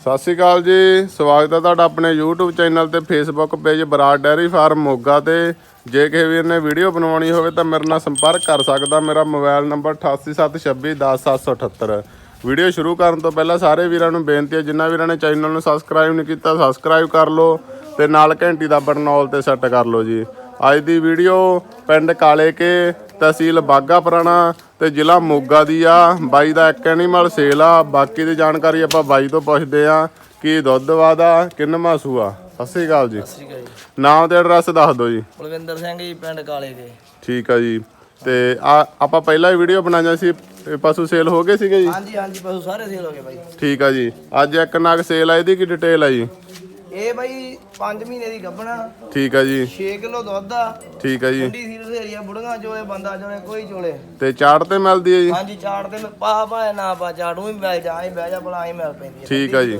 ਸਤਿ ਸ਼੍ਰੀ ਅਕਾਲ ਜੀ। ਸਵਾਗਤ ਹੈ ਤੁਹਾਡਾ ਆਪਣੇ YouTube ਚੈਨਲ ਤੇ Facebook page Brar dairy farm Moga ਤੇ। ਜੇ ਕਿਸੇ ਵੀਰ ਨੇ ਵੀਡੀਓ ਬਣਾਉਣੀ ਹੋਵੇ ਤਾਂ ਮੇਰੇ ਨਾਲ ਸੰਪਰਕ ਕਰ ਸਕਦਾ। ਮੇਰਾ ਮੋਬਾਈਲ ਨੰਬਰ 8876210778 ਵੀਡੀਓ ਸ਼ੁਰੂ ਕਰਨ ਤੋਂ ਪਹਿਲਾਂ ਸਾਰੇ ਵੀਰਾਂ ਨੂੰ ਬੇਨਤੀ ਹੈ, ਜਿਨ੍ਹਾਂ ਵੀਰਾਂ ਨੇ ਚੈਨਲ ਨੂੰ ਸਬਸਕ੍ਰਾਈਬ ਨਹੀਂ ਕੀਤਾ ਸਬਸਕ੍ਰਾਈਬ ਕਰ ਲਓ ਤੇ ਨਾਲ ਘੰਟੀ ਦਾ ਬਟਨ ਆਲ ਤੇ ਸੈੱਟ ਕਰ ਲਓ ਜੀ। ਅੱਜ ਦੀ ਵੀਡੀਓ ਪਿੰਡ ਕਾਲੇ ਕੇ ਤਹਿਸੀਲ ਬਾਗਾ ਪੁਰਾਣਾ ਤੇ ਜ਼ਿਲ੍ਹਾ ਮੋਗਾ ਦੀ ਆ। ਬਾਈ ਦਾ ਇੱਕ ਐਨੀਮਲ ਸੇਲ ਆ। ਬਾਕੀ ਦੀ ਜਾਣਕਾਰੀ ਆਪਾਂ ਬਾਈ ਤੋਂ ਪੁੱਛਦੇ ਆ। ਕੀ ਦੁੱਧ ਵਾਦਾ ਕਿੰਨਵਾਂ ਸੂਆ ਸਤਿ ਸ਼੍ਰੀ ਅਕਾਲ ਜੀ। ਸ੍ਰੀ ਅਕਾਲ ਜੀ। ਨਾਮ ਤੇ ਐਡਰੈਸ ਦੱਸ ਦਿਓ ਜੀ। ਬਲਵਿੰਦਰ ਸਿੰਘ ਜੀ ਪਿੰਡ ਕਾਲੇ ਦੇ। ਠੀਕ ਆ ਜੀ। ਤੇ ਆ ਆਪਾਂ ਪਹਿਲਾਂ ਹੀ ਵੀਡੀਓ ਬਣਾਈਆਂ ਸੀ। ਪਸ਼ੂ ਸੇਲ ਹੋ ਗਏ ਸੀਗੇ ਜੀ? ਹਾਂਜੀ ਹਾਂਜੀ ਪਸ਼ੂ ਸਾਰੇ ਸੇਲ ਹੋ ਗਏ ਬਾਈ। ਠੀਕ ਆ ਜੀ। ਅੱਜ ਇੱਕ ਨਗ ਸੇਲ ਆ ਇਹਦੀ ਕੀ ਡਿਟੇਲ ਆ ਜੀ? ਇਹ ਬਾਈ 5 ਮਹੀਨੇ ਦੀ ਗੱਭਣਾ। ਠੀਕ ਆ ਜੀ। 6 ਕਿਲੋ ਦੁੱਧ ਆ। ਠੀਕ ਆ ਜੀ। ਠੰਡੀ ਏਰੀਆ ਬੁੜੀਆਂ ਚੋਲੇ ਬੰਦਾ ਚੋਲੇ ਕੋਈ ਚੋਲੇ। ਤੇ ਚਾੜ ਤੇ ਮਿਲਦੀ ਹੈ ਜੀ? ਹਾਂਜੀ ਚਾੜ ਤੇ ਮੈਂ ਪਾ ਨਾ ਪਾ ਚਾੜੂ ਵੀ ਮਿਲ ਜਾ ਹੀ ਬਹਿ ਜਾ ਭਲਾ ਹੀ ਮਿਲ ਪੈਂਦੀ ਹੈ। ਠੀਕ ਆ ਜੀ।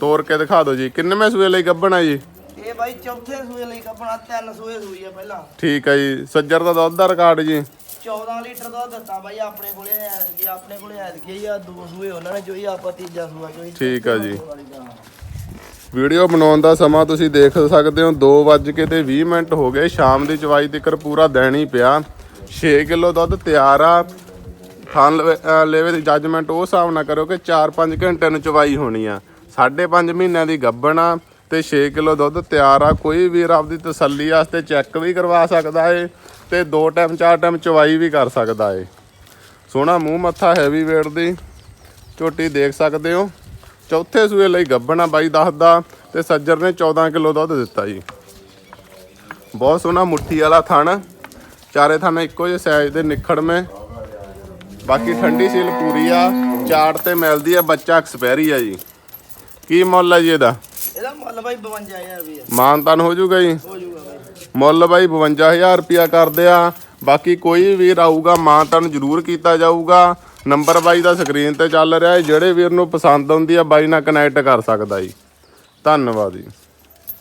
ਤੋੜ ਕੇ ਦਿਖਾ ਦਿਓ ਜੀ। ਕਿੰਨਵੇਂ ਸੂਏ ਲਈ ਗੱਭਣ ਆ ਜੀ? ਇਹ ਬਾਈ ਚੌਥੇ ਸੂਏ ਲਈ ਗੱਭਣਾ ਤਿੰਨ ਸੂਏ ਸੂਈ ਆ ਪਹਿਲਾਂ। ਠੀਕ ਆ ਜੀ। ਸੱਜਰ ਦਾ ਦੁੱਧ ਦਾ ਰਿਕਾਰਡ ਜੀ। 14 ਲੀਟਰ ਦੁੱਧ ਦਿੱਤਾ ਬਾਈ ਆਪਣੇ ਕੋਲੇ ਐਤਕੀ ਆਪਣੇ ਕੋਲੇ ਐਤਕੀ ਆ ਦੋ ਸੂਏ ਉਹਨਾਂ ਨੇ ਚੋਈ ਆਪਾਂ ਤੀਜਾ ਸੂਆ ਚੋਈ ਠੀਕ ਆ ਜੀ। ਵੀਡੀਓ ਬਣਾਉਣ ਦਾ ਸਮਾਂ ਤੁਸੀਂ ਦੇਖ ਸਕਦੇ ਹੋ। 2 ਵੱਜ ਕੇ ਤੇ 20 ਮਿੰਟ ਹੋ ਗਏ। ਸ਼ਾਮ ਦੀ ਚਵਾਈ ਤੱਕ ਪੂਰਾ ਦੇਣ ਹੀ ਪਿਆ। 6 ਕਿਲੋ ਦੁੱਧ ਤਿਆਰ ਆ। ਥਾਂ ਲੈਵੇ ਦੀ ਜੱਜਮੈਂਟ ਉਹ ਹਿਸਾਬ ਨਾਲ ਕਰੋ ਕਿ 4-5 ਘੰਟਿਆਂ ਨੂੰ ਚਵਾਈ ਹੋਣੀ ਆ। 5.5 ਮਹੀਨਿਆਂ ਦੀ ਗੱਬਣ ਆ ਤੇ 6 ਕਿਲੋ ਦੁੱਧ ਤਿਆਰ ਆ। ਕੋਈ ਵੀਰ ਆਪਦੀ ਤਸੱਲੀ ਵਾਸਤੇ ਚੈੱਕ ਵੀ ਕਰਵਾ ਸਕਦਾ ਏ ਤੇ ਦੋ ਟਾਈਮ ਚਾਰ ਟਾਈਮ ਚਵਾਈ ਵੀ ਕਰ ਸਕਦਾ ਏ। ਸੋਹਣਾ ਮੂੰਹ ਮੱਥਾ ਹੈਵੀ weight ਦੀ। ਝੋਟੀ ਦੇਖ ਸਕਦੇ ਹੋ। ਚੌਥੇ ਸੂਏ ਲਈ ਗੱਭਣਾ ਬਾਈ ਦੱਸਦਾ ਤੇ ਸੱਜਰ ਨੇ 14 ਕਿਲੋ ਦੁੱਧ ਦਿੱਤਾ ਜੀ। ਬਹੁਤ ਸੋਹਣਾ ਮੁੱਠੀ ਵਾਲਾ ਥਣ। ਚਾਰੇ ਥਣ ਇੱਕੋ ਜਿਹੇ ਸਾਈਜ਼ ਦੇ ਨਿਖੜਵੇਂ। ਬਾਕੀ ਠੰਡੀ ਸੀਲ ਪੂਰੀ ਆ। ਚਾੜ ਤੇ ਮਿਲਦੀ ਆ ਬੱਚਾ ਐਕਸਪੈਰੀ ਆ ਜੀ। ਕੀ ਮੁੱਲ ਆ ਜੀ ਇਹਦਾ? ਇਹਦਾ ਮੁੱਲ ਬਾਈ 52000 ਰੁਪਏ ਮਾਨਤਨ ਹੋ ਜਾਊਗਾ ਜੀ? ਹੋ ਜਾਊਗਾ ਬਾਈ। ਮੁੱਲ ਬਾਈ 52000 ਰੁਪਿਆ ਕਰਦੇ ਆ। ਬਾਕੀ ਕੋਈ ਵੀਰ ਆਊਗਾ ਮਾਨਤਨ ਜ਼ਰੂਰ ਕੀਤਾ ਜਾਊਗਾ। ਨੰਬਰ ਬਾਈ ਦਾ ਸਕਰੀਨ ਤੇ ਚੱਲ ਰਿਹਾ ਹੈ। ਜਿਹੜੇ ਵੀਰ ਨੂੰ ਪਸੰਦ ਆਉਂਦੀ ਆ ਬਾਈ ਨਾਲ ਕਨੈਕਟ ਕਰ ਸਕਦਾ ਜੀ। ਧੰਨਵਾਦ ਜੀ।